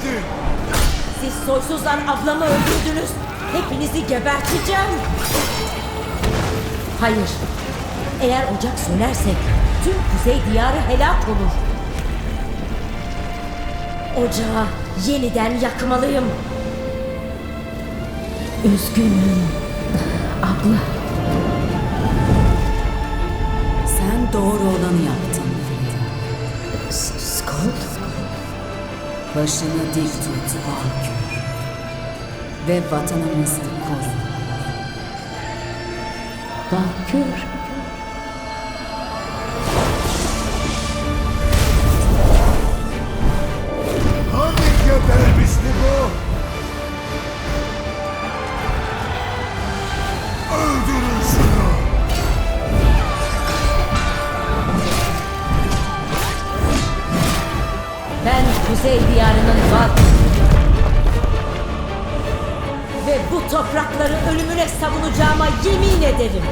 mahvedin. Siz soysuzlar ablamı öldürdünüz. Hepinizi geberteceğim. Hayır. Eğer ocak sönerse tüm kuzey diyarı helak olur. Ocağı yeniden yakmalıyım. Üzgünüm. Abla. Sen doğru olanı yaptın. Skold? Başını dik tut Valkür. Ve vatanımızı koru. Valkür. Ben Kuzey Diyarı'nın Valkyrie'yim. Ve bu toprakları ölümüne savunacağıma yemin ederim.